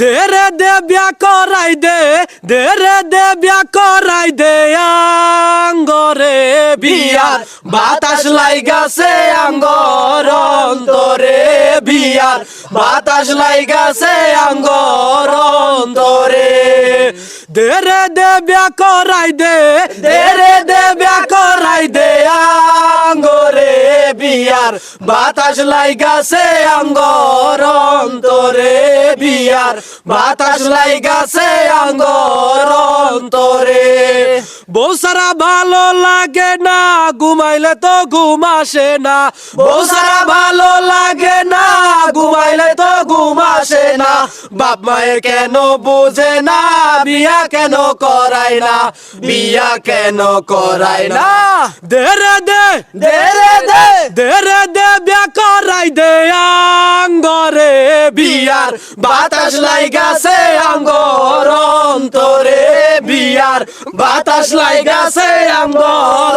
দে রে দে বিয়া করাই দে দে রে দে বিয়া করাই দে আঙ্গরে বিয়ার। বাতাস লাইগাছে আঙ্গর অন্তরে বিয়ার। বাতাস লাইগাছে আঙ্গর অন্তরে। দে রে দে বিয়া করাই দে দে রে দে বিয়া করাই দে আঙ্গরে বিয়ার। বাতাস লাইগাছে আঙ্গর অন্তরে বিয়ার বাতাস লাইগাছে আঙ্গর অন্তরে। বউ সারা ভালো লাগে না ঘুমাইলে তো ঘুম আসে না। বউ সারা ভালো লাগে না ঘুমাইলে তো ঘুম আসে না। বাপ মায়ের কেন বুঝে না বিয়া কেন করায় না বিয়া কেন করায় না। দে রে দে দে রে দে। দে দে বিয়া আঙ্গরে বিয়ার বাতাস লাইগাছে আঙ্গর অন্তরে বিয়ার বাতাস লাইগাছে আঙ্গর